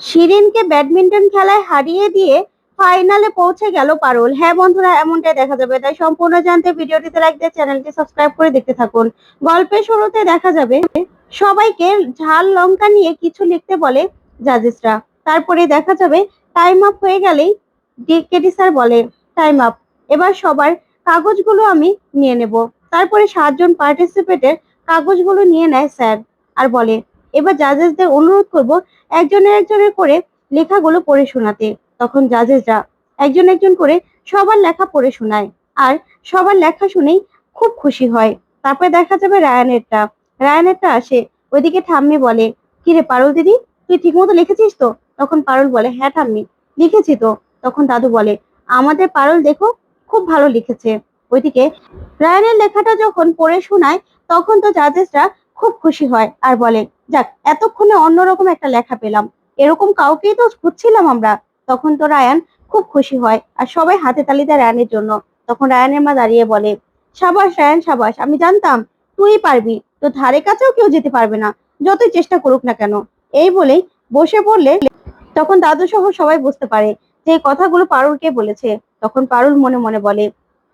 শিরিনকে badminton খেলায় হারিয়ে দিয়ে ফাইনালে পৌঁছে গেল পারুল। হ্যাঁ বন্ধুরা, এমনটাই দেখা যাবে। তাই সম্পূর্ণ জানতে ভিডিওটিতে লাইক দিয়ে চ্যানেলটি সাবস্ক্রাইব করে দেখতে থাকুন। গল্পের শুরুতে দেখা যাবে, সবাইকে ঝাল লঙ্কা নিয়ে কিছু লিখতে বলে জাজেসরা। তারপরে দেখা যাবে টাইম আপ হয়ে গেলেই কেটি স্যার বলে টাইম আপ এবার সবার কাগজগুলো আমি নিয়ে নেব। তারপরে সাতজন পার্টিসিপেটের কাগজগুলো নিয়ে নেয় স্যার আর বলে এবার জাজেসদের অনুরোধ করব একজনের একজনের করে লেখাগুলো পড়ে শোনাতে। তখন জাজেসরা একজন একজন করে সবার লেখা পড়ে শোনায় আর সবার লেখা শুনেই খুব খুশি হয়। তারপরে দেখা যাবে রায়ানেরটা। রায়ানেরটা আসে, ওইদিকে ঠাম্মি বলে, কিরে পারুল দিদি, তুই ঠিকমতো লিখেছিস তো? তখন পারুল বলে হ্যাঁ ঠাম্মি, লিখেছি তো। তখন দাদু বলে, আমাদের পারুল দেখো খুব ভালো লিখেছে। ওইদিকে রায়ানের লেখাটা যখন পড়ে শোনায়, তখন তো জাজেসরা খুব খুশি হয় আর বলে, যাক, এতক্ষণে অন্যরকম একটা লেখা পেলাম। এরকম কাউকেই তো খুঁজছিলাম আমরা। তখন তো রায়ান খুব খুশি হয় আর সবাই হাতে তালি দেয় রায়ানের জন্য। তখন রায়ানের মা দাঁড়িয়ে বলে, সাবাস, রায়ান, সাবাস, আমি জানতাম তুই পারবি, তো ধারে কাছেও কেউ যেতে পারবে না। যতই চেষ্টা করুক না কেন। এই বলেই বসে পড়লে তখন দাদু সহ সবাই বুঝতে পারে যে কথাগুলো পারুলকে বলেছে। তখন পারুল মনে মনে বলে,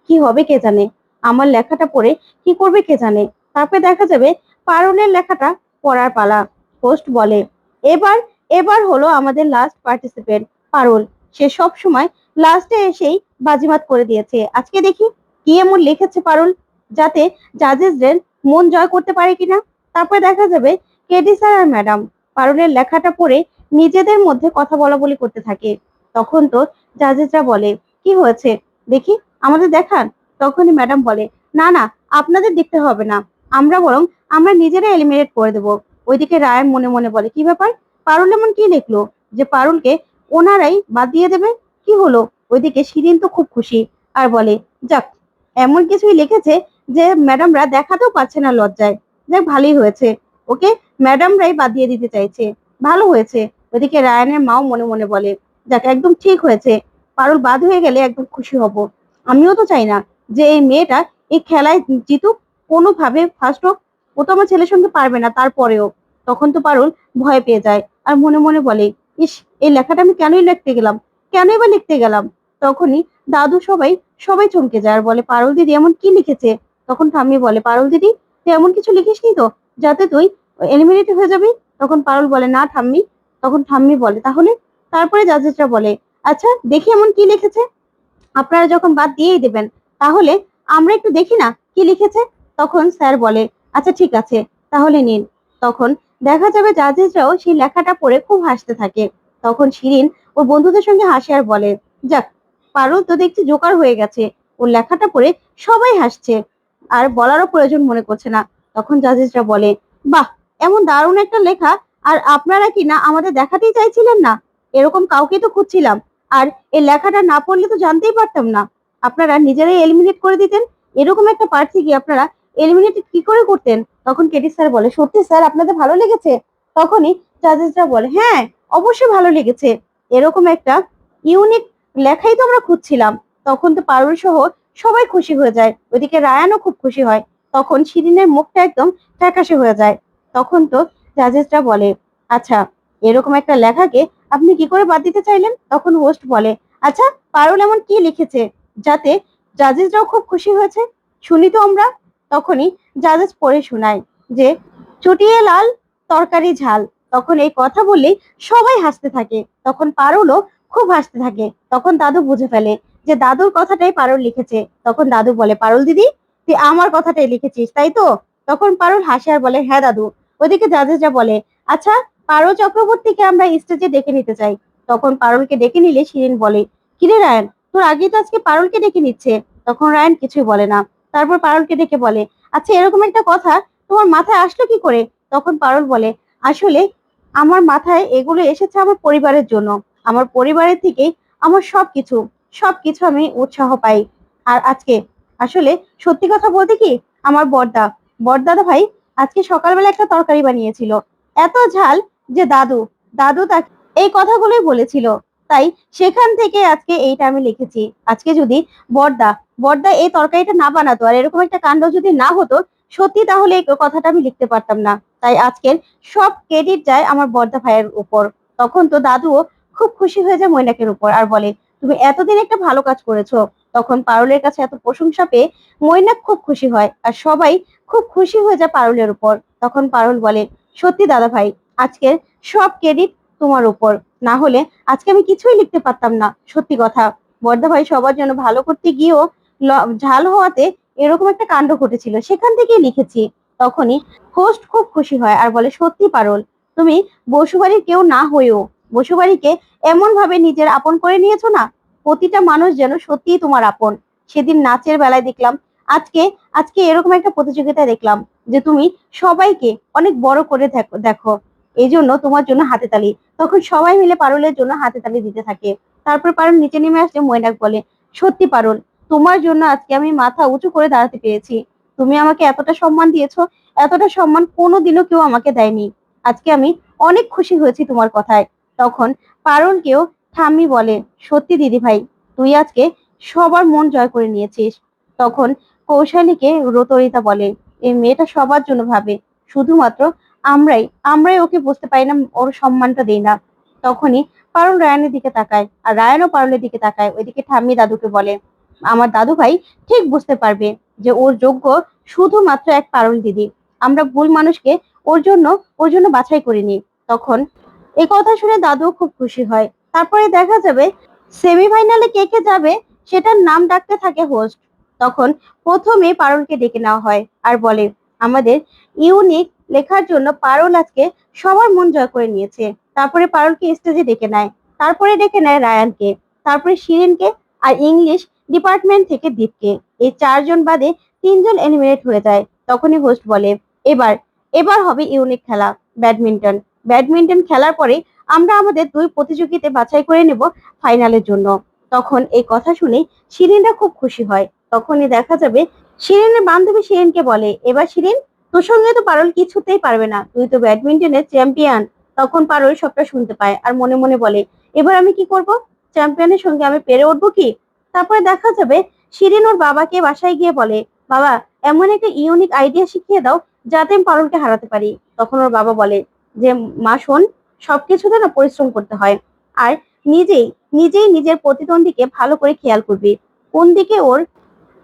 কি হবে কে জানে? আমার লেখাটা পড়ে কি করবে কে জানে? তারপরে দেখা যাবে পারুলের লেখাটা পড়ার পালা। হোস্ট বলে, এবার এবার হলো আমাদের লাস্ট পার্টিসিপেন্ট পারুল। সে সব সময় লাস্টে এসেই বাজিমাত করে দিয়েছে। আজকে দেখি কি এমন লিখেছে পারুল, যাতে জাজেসদের মন জয় করতে পারে কিনা। তারপরে দেখা যাবে কেডি স্যার আর ম্যাডাম পারুলের লেখাটা পড়ে নিজেদের মধ্যে কথা বলা বলি করতে থাকে। তখন তো জাজেসরা বলে, কি হয়েছে? দেখি, আমাদের দেখান। তখনই ম্যাডাম বলে, না না, আপনাদের দেখতে হবে না। আমরা বরং আমরা নিজেরা এলিমিনেট করে দেবো। ওইদিকে রায়ান মনে মনে বলে, কি ব্যাপার? পারুল এমন কি লিখলো যে পারুলকে ওনারাই বাদ দিয়ে দেবে? কি হলো? ওইদিকে শিরিন তো খুব খুশি আর বলে, যাক, এমন কিছুই লিখেছে যে ম্যাডামরা দেখাতেও পাচ্ছে না লজ্জায়। যাক, ভালোই হয়েছে। ওকে ম্যাডামরাই বাদ দিয়ে দিতে চাইছে। ভালো হয়েছে। ওইদিকে রায়ানের মাও মনে মনে বলে, যাক, একদম ঠিক হয়েছে। পারুল বাদ হয়ে গেলে একদম খুশি হব। আমিও তো চাই না যে এই মেয়েটা এই খেলায় জিতুক কোনোভাবে ফার্স্ট হোক ও তো আমার ছেলের সঙ্গে পারবে না, তারপরেও। তখন তো পারুল ভয় পেয়ে যায় আর মনে মনে বলে, ইস, এই লেখাটা আমি কেনই লিখতে গেলাম? কেনই বা লিখতে গেলাম? তখনই দাদু সবাই সবাই চমকে যায় আর বলে, পারুল দিদি এমন কি লিখেছে? তখন ঠাম্মি বলে, পারুল দিদি, তুই এমন কিছু লিখিসনি তো, যাতে তুই এলিমিনেট হয়ে যাবি? তখন পারুল বলে, না ঠাম্মি। তখন ঠাম্মি বলে, তাহলে? তারপরে জাজেসরা বলে আচ্ছা দেখি এমন কি লিখেছে? আপনারা যখন বাদ দিয়েই দেবেন, তাহলে আমরা একটু দেখি না কি লিখেছে? তখন স্যার বলে আচ্ছা ঠিক আছে, তাহলে নিন। তখন দেখা যাবে জাজেসরাও সেই লেখাটা পড়ে খুব হাসতে থাকে। তখন শিরিন ওর বন্ধুদের সঙ্গে হাসে আর বলে, যাক, পারুল তো দেখছি জোকার হয়ে গেছে। ওর লেখাটা পড়ে সবাই হাসছে আর বলারও প্রয়োজন মনে করছে না। তখন জাজেসরা বলে, বাহ, এমন দারুণ একটা লেখা, আর আপনারা কি না আমাদের দেখাতেই চাইছিলেন না? এরকম কাউকে তো খুঁজছিলাম। আর এই লেখাটা না পড়লে তো জানতেই পারতাম না। আপনারা নিজেরাই এলিমিনেট করে দিতেন। এরকম একটা প্রার্থী কি আপনারা এলিমিনেট কি করে করতেন? তখন কেটি স্যার বলে, সত্যি স্যার আপনাদের ভালো লেগেছে? তখনই জাজেসরা বলে হ্যাঁ অবশ্যই ভালো লেগেছে। এরকম একটা ইউনিক লেখাই তো আমরা খুঁজছিলাম। তখন তো পারুল সহ সবাই খুশি হয়ে যায়। ওইদিকে রায়ানও খুব খুশি হয়। তখন শিরিনের মুখটা একদম ফ্যাকাশে হয়ে যায়। তখন তো জাজেসরা বলে আচ্ছা এরকম একটা লেখাকে আপনি কি করে বাদ দিতে চাইলেন? তখন হোস্ট বলে আচ্ছা পারুল এমন কি লিখেছে যাতে জাজেসরাও খুব খুশি হয়েছে? শুনি তো আমরা তখনই জাজেস পড়ে শোনায় যে, চুটিয়ে লাল, তরকারি ঝাল। তখন এই কথা বললেই সবাই হাসতে থাকে। তখন পারুলও খুব হাসতে থাকে। তখন দাদু বুঝে ফেলে যে, দাদুর কথাটাই পারুল লিখেছে। তখন দাদু বলে, পারুল দিদি, তুই আমার কথাটাই লিখেছিস, তাই তো? তখন পারুল হাসে আর বলে হ্যাঁ দাদু। ওদিকে জাজেসরা বলে আচ্ছা পারুল চক্রবর্তীকে আমরা স্টেজে ডেকে নিতে চাই। তখন পারুলকে ডেকে নিলে শিরিন বলে, কিরে রায়ন, তোর আগেই তো আজকে পারুলকে ডেকে নিচ্ছে। তখন রায়ন কিছুই বলে না। তারপর পারুলকে ডেকে বলে আচ্ছা এরকম একটা কথা, তোমার মাথায় আসলো কি করে? তখন পারুল বলে, আসলে আমার মাথায় এগুলো এসেছে আমার পরিবারের জন্য। আমার পরিবারের থেকে আমার সব কিছু সব কিছু আমি উৎসাহ পাই। আর আজকে, আসলে সত্যি কথা বলতে কি, আমার বড়দা বড়দাদা ভাই আজকে সকালবেলা একটা তরকারি বানিয়েছিল। এত ঝাল যে দাদু দাদু তাকে এই কথাগুলোই বলেছিল। তাই সেখান থেকে আজকে এইটা আমি লিখেছি। আজকে যদি বড়দা বড়দা এই তরকারিটা না বানাতো, আর এরকম একটা কাণ্ড যদি না হতো, সত্যি তাহলে এই কথাটা আমি লিখতে পারতাম না। তাই আজকের সব ক্রেডিট যায় আমার বর্দা ভাইয়ের উপর। তখন তো দাদুও খুব খুশি হয়ে যায় মৈনাকের উপর আর বলে, তুমি এতদিন একটা ভালো কাজ করেছ। তখন পারুলের কাছে এত প্রশংসা পেয়ে মৈনাক খুব খুশি হয় আর সবাই খুব খুশি হয়ে যায় পারুলের উপর। তখন পারুল বলে, সত্যি দাদা ভাই, আজকের সব ক্রেডিট তোমার উপর। না হলে আজকে আমি কিছুই লিখতে পারতাম না। সত্যি কথা, বর্দা ভাই সবার জন্য ভালো করতে গিয়েও ঝাল হওয়াতে এরকম একটা কাণ্ড ঘটেছিল। সেখান থেকেই লিখেছি, তখনই হোস্ট খুব খুশি হয় আর বলে, সত্যি পারুল, তুমি বসুবাড়ির কেউ না হয়েও, বসুবাড়িকে এমন ভাবে নিজের আপন করে নিয়েছো না? প্রতিটা মানুষ যেন সত্যিই তোমার আপন। সেদিন নাচের বেলায় দেখলাম, আজকে আজকে এরকম একটা প্রতিযোগিতা দেখলাম যে তুমি সবাইকে অনেক বড় করে দেখো- এই জন্য তোমার জন্য হাতে তালি। তখন সবাই মিলে পারুলের জন্য হাতে তালি দিতে থাকে। তারপর পারুল নিচে নেমে আসলে মৈনাক বলে, সত্যি পারুল তোমার জন্য আজকে আমি মাথা উঁচু করে দাঁড়াতে পেরেছি। তুমি আমাকে এতটা সম্মান দিয়েছ, এতটা সম্মান কোনোদিনও কেউ আমাকে দেয়নি। আজকে আমি অনেক খুশি হয়েছি তোমার কথায়। তখন পারুলকেও ঠাম্মি বলে, সত্যি দিদি ভাই, তুই আজকে সবার মন জয় করে নিয়েছিস। তখন কৌশালীকে রতরিতা বলে, এই মেয়েটা সবার জন্য ভাবে। শুধুমাত্র আমরাই আমরাই ওকে বুঝতে পারি না, ওর সম্মানটা দেই না। তখনই পারুল রায়নের দিকে তাকায়, আর রায়ানও পারুলের দিকে তাকায়। ওইদিকে ঠাম্মি দাদুকে বলে আমার দাদু ভাই ঠিক বুঝতে পারবে যে ওর যোগ্য শুধুমাত্র এক পারুল দিদি। আমরা ভুল মানুষকে ওর জন্য ওর জন্য বাছাই করিনি। তখন এই কথা শুনে দাদুও খুব খুশি হয়। তারপরে দেখা যাবে সেমিফাইনালে কে কে যাবে সেটার নাম ডাকতে থাকে হোস্ট তখন প্রথমে পারুলকে ডেকে নেওয়া হয় আর বলে, আমাদের ইউনিক লেখার জন্য পারুল আজকে সবার মন জয় করে নিয়েছে। তারপরে পারুলকে স্টেজে ডেকে নেয়। তারপরে ডেকে নেয় রায়ানকে। তারপরে শিরিনকে আর ইংলিশ ডিপার্টমেন্ট থেকে দীপকে। এই চারজন বাদে তিনজন এলিমিনেট হয়ে যায়, তখনই হোস্ট বলে, এবার এবার হবে ইউনিক খেলা ব্যাডমিন্টন ব্যাডমিন্টন খেলার পরে আমরা আমাদের দুই প্রতিযোগিতে বাছাই করে নেব ফাইনালের জন্য। তখন এই কথা শুনে শিরিনরা খুব খুশি হয়। তখনই দেখা যাবে শিরিনের বান্ধবী শিরিনকে বলে, এবার শিরিন, তোর সঙ্গে তো পারুল কিছুতেই পারবে না। তুই তো ব্যাডমিন্টনের চ্যাম্পিয়ন তখন পারুল সবটা শুনতে পায় আর মনে মনে বলে, এবার আমি কি করব? চ্যাম্পিয়নের সঙ্গে আমি পেরে উঠবো কি? তারপরে দেখা যাবে শিরিন ওর বাবাকে বাসায় গিয়ে বলে, বাবা, এমন একটা ইউনিক আইডিয়া শিখিয়ে দাও যাতে আমি পারুলকে হারাতে পারি। তখন ওর বাবা বলে, যে, মা, শোন সবকিছুতে না পরিশ্রম করতে হয়। আর নিজেই নিজেই নিজের প্রতিদ্বন্দ্বীকে ভালো করে খেয়াল করবি। কোন দিকে ওর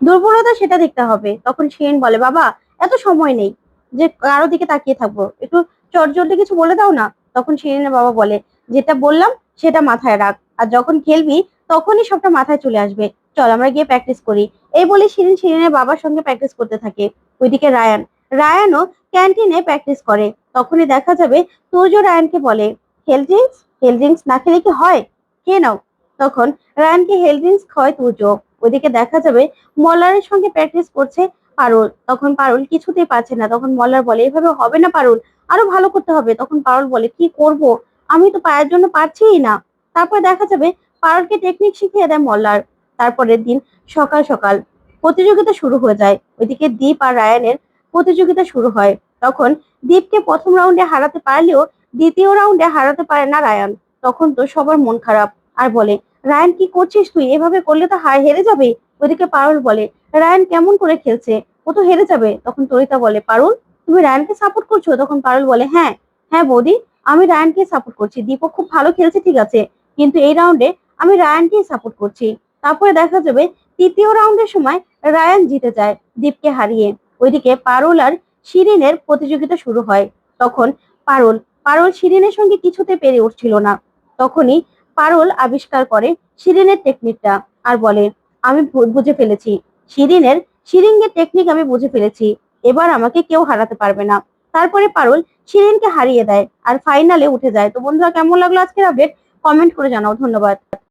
দুর্বলতা সেটা দেখতে হবে। তখন শিরিন বলে, বাবা, এত সময় নেই। যে, কারও দিকে তাকিয়ে থাকব। একটু চটজলদি কিছু বলে দাও না? তখন শিরিনের বাবা বলে, যেটা বললাম সেটা মাথায় রাখ। আর যখন খেলবি তখনই সবটা মাথায় চলে আসবে। চল আমরা গিয়ে প্র্যাকটিস করি। এই বলে শিরিন শিরিনের বাবার সঙ্গে প্র্যাকটিস করতে থাকে। ওইদিকে রায়ান। রায়ানও ক্যান্টিনে প্র্যাকটিস করে। তখনই দেখা যাবে তুজো রায়ানকে বলে হেলথ ড্রিঙ্কস হেলথ ড্রিঙ্কস না খেলে কি হয়? খেয়ে নাও। তখন রায়ানকে হেলথ ড্রিঙ্কস খাওয়ায় তুজো। ওইদিকে দেখা যাবে মল্লারের সঙ্গে প্র্যাকটিস করছে পারুল। তখন পারুল কিছুতেই পারছে না। তখন মল্লার বলে, এভাবে হবে না পারুল। আরও ভালো করতে হবে। তখন পারুল বলে, কি করব? আমি তো পায়ের জন্য পারছিই না। তারপর দেখা যাবে পারুলকে টেকনিক শিখিয়ে দেয় মল্লার। তারপরের দিন সকাল সকাল প্রতিযোগিতা শুরু হয়ে যায়। ওইদিকে দীপ আর রায়ানের প্রতিযোগিতা শুরু হয়। তখন দীপকে প্রথম রাউন্ডে হারাতে পারলেও দ্বিতীয় রাউন্ডে হারাতে পারে না রায়ান। তখন তো সবার মন খারাপ আর বলে, রায়ান, কি করছিস তুই? এভাবে করলে তো হার হেরে যাবে? ওইদিকে পারুল বলে, রায়ান কেমন করে খেলছে? ও তো হেরে যাবে। তখন তরিতা বলে, পারুল, তুমি রায়ানকে সাপোর্ট করছ? তখন পারুল বলে হ্যাঁ হ্যাঁ বৌদি, আমি রায়ানকে সাপোর্ট করছি। দীপক খুব ভালো খেলছে, ঠিক আছে। কিন্তু এই রাউন্ডে আমি রায়ানকেই সাপোর্ট করছি। তারপরে দেখা যাবে তৃতীয় রাউন্ডের সময় রায়ান জিতে যায় দীপকে হারিয়ে। ওইদিকে পারুল আর শিরিনের প্রতিযোগিতা শুরু হয়। তখন পারুল পারুল শিরিনের সঙ্গে কিছুতে পেরে উঠছিল না। তখনই পারুল আবিষ্কার করে শিরিনের টেকনিকটা আর বলে, আমি বুঝে ফেলেছি। শিরিনের শিরিঙ্গের টেকনিক আমি বুঝে ফেলেছি। এবার আমাকে কেউ হারাতে পারবে না। তারপরে পারুল শিরিনকে হারিয়ে দেয় আর ফাইনালে উঠে যায়। তো বন্ধুরা, কেমন লাগল আজকের আপডেট কমেন্ট করে জানাও। ধন্যবাদ।